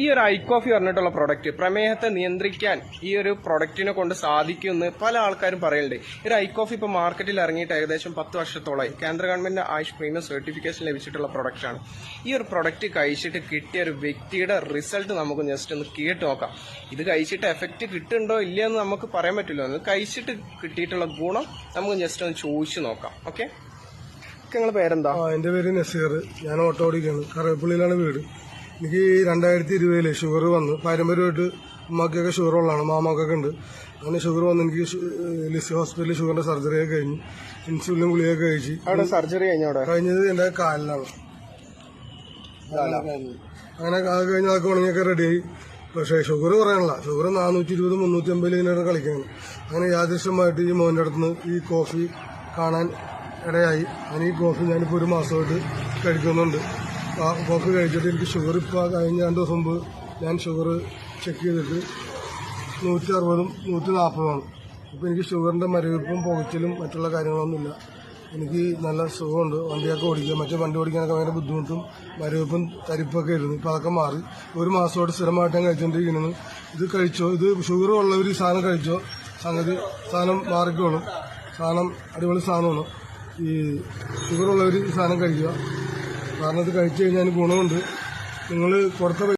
ഈ ഒരു I coffee പറഞ്ഞിട്ടുള്ള പ്രൊഡക്റ്റ് പ്രമേഹത്തെ നിയന്ത്രിക്കാൻ ഈ ഒരു പ്രൊഡക്റ്റിനെ കൊണ്ട് സാധിക്കുമെന്ന് പല ആൾക്കാരും പറയുന്നുണ്ട് ഈ ഒരു ഐ കോഫി ഇപ്പോൾ മാർക്കറ്റിൽ ഇറങ്ങിയിട്ട് ഏകദേശം പത്ത് വർഷത്തോളമായി കേന്ദ്ര ഗവൺമെന്റ് ആയുഷ് പ്രീമിയം സർട്ടിഫിക്കേഷൻ ലഭിച്ചിട്ടുള്ള പ്രൊഡക്റ്റാണ് ഈ ഒരു പ്രൊഡക്റ്റ് കഴിച്ചിട്ട് കിട്ടിയ ഒരു വ്യക്തിയുടെ റിസൾട്ട് നമുക്ക് ജസ്റ്റ് ഒന്ന് കേട്ട് നോക്കാം. ഇത് കഴിച്ചിട്ട് എഫക്റ്റ് കിട്ടുന്നുണ്ടോ ഇല്ലയെന്ന് നമുക്ക് പറയാൻ പറ്റില്ല. കഴിച്ചിട്ട് കിട്ടിയിട്ടുള്ള ഗുണം നമുക്ക് ജസ്റ്റ് ഒന്ന് ചോദിച്ചു നോക്കാം. ഓക്കെ നിങ്ങളുടെ പേരെന്താ? എന്റെ പേര് നസീർ. ഞാൻ ഓട്ടോ ഓടിക്കുകയാണ് കറിവേപ്പള്ളിയിലാണ് വീട്. എനിക്ക് രണ്ടായിരത്തി ഇരുപതിൽ ഷുഗർ വന്ന്. പാരമ്പര്യമായിട്ട് അമ്മക്കൊക്കെ ഷുഗർ ഉള്ളതാണ്. മാമാക്കൊക്കെ ഉണ്ട്. അങ്ങനെ ഷുഗർ വന്ന് എനിക്ക് ലിസി ഹോസ്പിറ്റലിൽ ഷുഗറിന്റെ സർജറി ഒക്കെ കഴിഞ്ഞു. ഇൻസുലിൻ ഗുളിയൊക്കെ കഴിച്ച്. അവിടെ സർജറി കഴിഞ്ഞ അവിടെ? കഴിഞ്ഞത് എന്റെ കാലിലാണ്. അങ്ങനെ അത് കഴിഞ്ഞ് അതൊക്കെ ഉണങ്ങിയൊക്കെ റെഡിയായി പക്ഷേ ഷുഗർ പറയാനുള്ള ഷുഗർ നാനൂറ്റി ഇരുപത് മുന്നൂറ്റി അമ്പതിൽ ഇതിനോട് കളിക്കുകയാണ് അങ്ങനെ യാദൃശ്യമായിട്ട് ഈ മോന്റെ അടുത്ത് നിന്ന് ഈ കോഫി കാണാൻ ഇടയായി. അങ്ങനെ ഈ കോഫി ഞാനിപ്പോൾ ഒരു മാസമായിട്ട് കഴിക്കുന്നുണ്ട്. കോഫി കഴിച്ചിട്ട് എനിക്ക് ഷുഗർ ഇപ്പോൾ കഴിഞ്ഞ രണ്ട് ദിവസം മുമ്പ് ഞാൻ ഷുഗർ ചെക്ക് ചെയ്തിട്ട് നൂറ്റി അറുപതും നൂറ്റി നാൽപ്പതുമാണ് ഇപ്പോൾ എനിക്ക് ഷുഗറിന്റെ മരവിപ്പും പുകച്ചിലും മറ്റുള്ള കാര്യങ്ങളൊന്നുമില്ല. എനിക്ക് നല്ല സുഖമുണ്ട്. വണ്ടിയൊക്കെ ഓടിക്കുക മറ്റേ വണ്ടി ഓടിക്കാനൊക്കെ ഭയങ്കര ബുദ്ധിമുട്ടും മരവിപ്പും തരിപ്പൊക്കെ ആയിരുന്നു. ഇപ്പോൾ അതൊക്കെ മാറി. ഒരു മാസമായിട്ട് സ്ഥിരമായിട്ട് ഞാൻ കഴിച്ചുകൊണ്ടിരിക്കുന്നത് ഇത് കഴിച്ചോ? ഇത് ഷുഗർ ഉള്ളവർ ഈ സാധനം കഴിച്ചോ? സംഗതി സാധനം മാറിക്കോളും. സാധനം അടിപൊളി സാധനമാണ്. ഈ ഷുഗർ ഉള്ളവർ ഈ സാധനം കഴിക്കുക. കാരണം ഇത് കഴിച്ചു കഴിഞ്ഞാൽ ഗുണമുണ്ട്. നിങ്ങൾ പൈസ